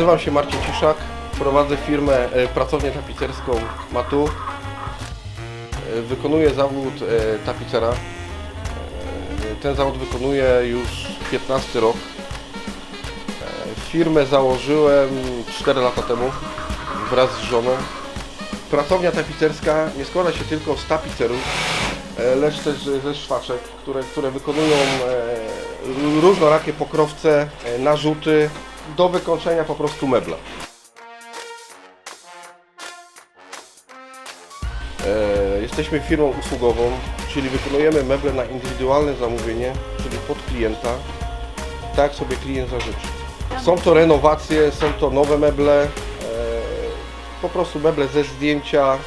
Nazywam się Marcin Ciszak, prowadzę firmę, e, pracownię tapicerską Matu. E, Wykonuję zawód e, tapicera. Ten zawód wykonuję już 15 rok. Firmę założyłem 4 lata temu wraz z żoną. Pracownia tapicerska nie składa się tylko z tapicerów, lecz też ze szwaczek, które, które wykonują różnorakie pokrowce, narzuty do wykończenia po prostu mebla. E, Jesteśmy firmą usługową, czyli wykonujemy meble na indywidualne zamówienie, czyli pod klienta, tak sobie klient zażyczy. Są to renowacje, są to nowe meble, e, po prostu meble ze zdjęcia,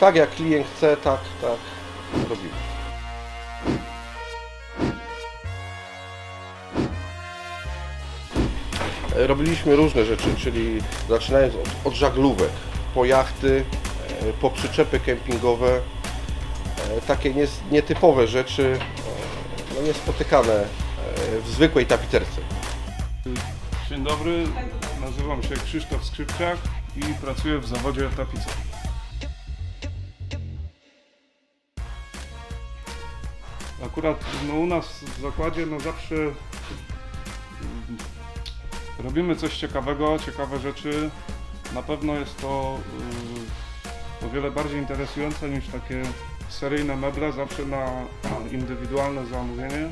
tak jak klient chce, tak, tak robimy. Robiliśmy różne rzeczy, czyli zaczynając od, od żaglówek, po jachty, e, po przyczepy kempingowe, e, takie nietypowe rzeczy, e, no niespotykane w zwykłej tapicerce. Dzień dobry, nazywam się Krzysztof Skrzypczak i pracuję w zawodzie tapicer. Akurat no, u nas w zakładzie no zawsze robimy coś ciekawego, ciekawe rzeczy. Na pewno jest to y, o wiele bardziej interesujące niż takie seryjne meble, zawsze na indywidualne zamówienie.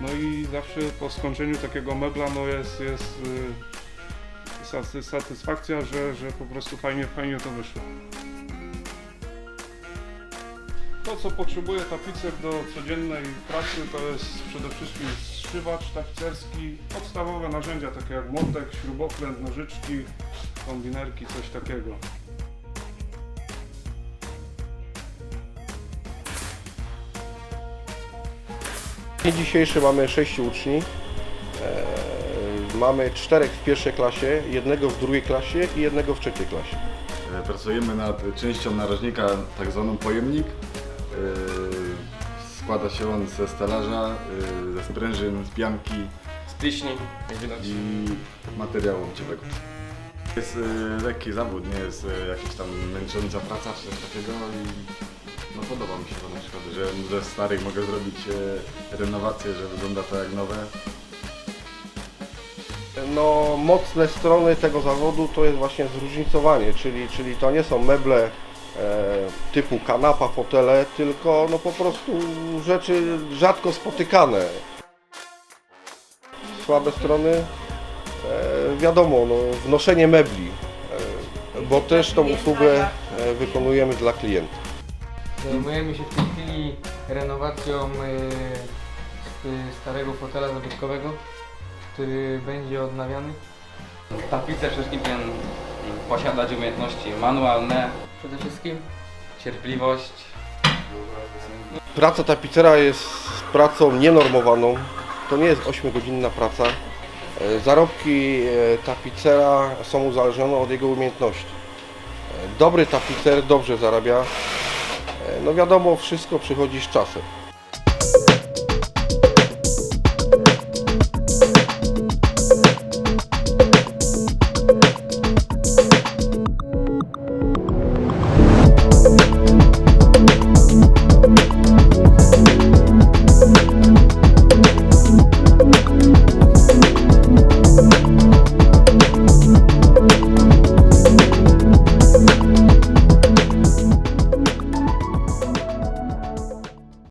No i zawsze po skończeniu takiego mebla no jest, jest y, satys- satysfakcja, że, że po prostu fajnie, fajnie to wyszło. To co potrzebuje tapicer do codziennej pracy to jest przede wszystkim zszywacz tapicerski, podstawowe narzędzia takie jak młotek, śrubokręt, nożyczki, kombinerki, coś takiego. W dniu dzisiejszym mamy 6 uczni. E, Mamy czterech w pierwszej klasie, jednego w drugiej klasie i jednego w trzeciej klasie. E, Pracujemy nad częścią narożnika, tak zwaną pojemnik. E, Składa się on ze stelaża, e, ze sprężyn, z pianki z pliśni, jak widać. i materiału łąciowego. Jest e, lekki zawód, nie jest e, jakaś tam męcząca praca czy coś takiego i no podoba mi się to na przykład, że ze starych mogę zrobić e, renowację, że wygląda to jak nowe. No, mocne strony tego zawodu to jest właśnie zróżnicowanie, czyli, czyli to nie są meble typu kanapa, fotele, tylko no po prostu rzeczy rzadko spotykane. Słabe strony, e, wiadomo, no, wnoszenie mebli, e, bo też tą usługę e, wykonujemy dla klienta. Zajmujemy się w tej chwili renowacją starego fotela zabytkowego, który będzie odnawiany. Tapicer przede powinien posiadać umiejętności manualne, Przede wszystkim cierpliwość. Praca tapicera jest pracą nienormowaną. To nie jest 8-godzinna praca. E, Zarobki e, tapicera są uzależnione od jego umiejętności. E, Dobry tapicer dobrze zarabia. No wiadomo, wszystko przychodzi z czasem.